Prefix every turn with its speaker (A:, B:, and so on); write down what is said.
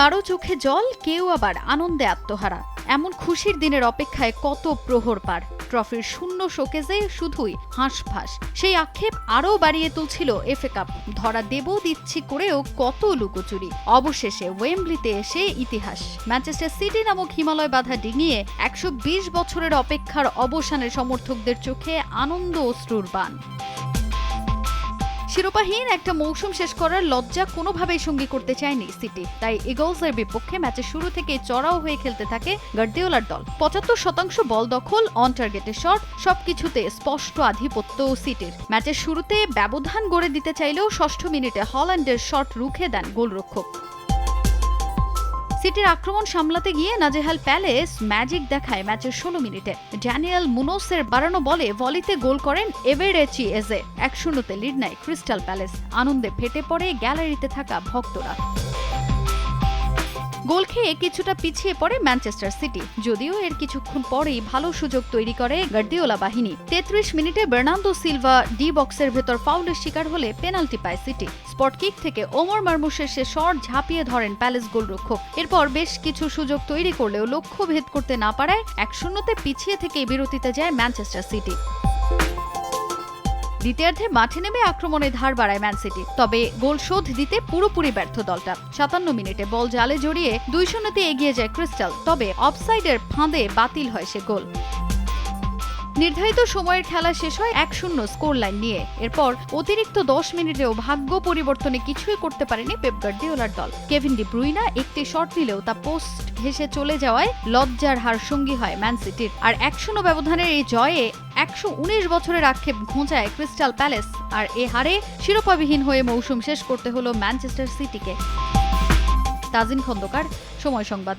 A: কারও চোখে জল, কেউ আবার আনন্দে আত্মহারা। এমন খুশির দিনের অপেক্ষায় কত প্রহর পার। ট্রফির শূন্য শোকেজে শুধুই হাঁসফাঁস। সেই আক্ষেপ আরও বাড়িয়ে তুলছিল এফএ কাপ। ধরা দেব দিচ্ছি করেও কত লুকোচুরি। অবশেষে ওয়েম্বলিতে এসে ইতিহাস। ম্যানচেস্টার সিটি নামক হিমালয় বাধা ডিঙিয়ে একশো বিশ বছরের অপেক্ষার অবসানে সমর্থকদের চোখে আনন্দ অশ্রুর বান। শিরোপাহীন একটা মৌসুম শেষ করার লজ্জা কোনোভাবেই সঙ্গী করতে চায়নি সিটি। তাই ইগলসের বিপক্ষে ম্যাচের শুরু থেকে চড়াও হয়ে খেলতে থাকে গার্দিওলার দল। পঁচাত্তর শতাংশ বল দখল অন টার্গেটের শট সবকিছুতে স্পষ্ট আধিপত্য সিটির। ম্যাচের শুরুতে ব্যবধান গড়ে দিতে চাইলেও ষষ্ঠ মিনিটে হল্যান্ডের শট রুখে দেন গোলরক্ষক। সিটির আক্রমণ সামলাতে গিয়ে নাজেহাল প্যালেস ম্যাজিক দেখায় ম্যাচের ষোলো মিনিটে। ড্যানিয়েল মুনোসের বাড়ানো বলে ভলিতে গোল করেন এভারেচি এজে। এক শূন্যতে লিড নেয় ক্রিস্টাল প্যালেস। আনন্দে ফেটে পড়ে গ্যালারিতে থাকা ভক্তরা। গোল খেয়ে কিছুটা পিছিয়ে পড়ে ম্যানচেস্টার সিটি, যদিও এর কিছুক্ষণ পরেই ভালো সুযোগ তৈরি করে গার্দিওলা বাহিনী। তেত্রিশ মিনিটে বের্নান্দো সিলভা ডি বক্সের ভেতর ফাউলের শিকার হলে পেনাল্টি পায় সিটি। স্পট কিক থেকে ওমর মারমুশের সে শট ঝাঁপিয়ে ধরেন প্যালেস গোলরক্ষক। এরপর বেশ কিছু সুযোগ তৈরি করলেও লক্ষ্য ভেদ করতে না পারায় এক শূন্যতে পিছিয়ে থেকে বিরতিতে যায় ম্যানচেস্টার সিটি। দ্বিতীয়ার্ধে মাঠে নেমে আক্রমণে ধার বাড়ায় ম্যান সিটি। তবে গোল শোধ দিতে পুরোপুরি ব্যর্থ দলটা। সাতান্ন মিনিটে বল জালে জড়িয়ে দুই শূন্যতে এগিয়ে যায় ক্রিস্টাল। তবে অফসাইডের ফাঁদে বাতিল হয় সে গোল। নির্ধারিত সময়ের খেলা শেষ হয় এক শূন্য স্কোর লাইন নিয়ে। এরপর অতিরিক্ত দশ মিনিটেও ভাগ্য পরিবর্তনে কিছুই করতে পারেনি পেপ গার্দিওলার দল। কেভিন ডি ব্রুইনা একটি শট নিলেও তা পোস্ট ভেসে চলে যাওয়ায় লজ্জার হার সঙ্গী হয় ম্যান সিটির। আর এক শূন্য ব্যবধানের এই জয়ে একশো উনিশ বছরের আক্ষেপ ঘোঁচায় ক্রিস্টাল প্যালেস। আর এ হারে শিরোপাবিহীন হয়ে মৌসুম শেষ করতে হলো ম্যানচেস্টার সিটিকে। তাজিন খন্দকার, সময় সংবাদ।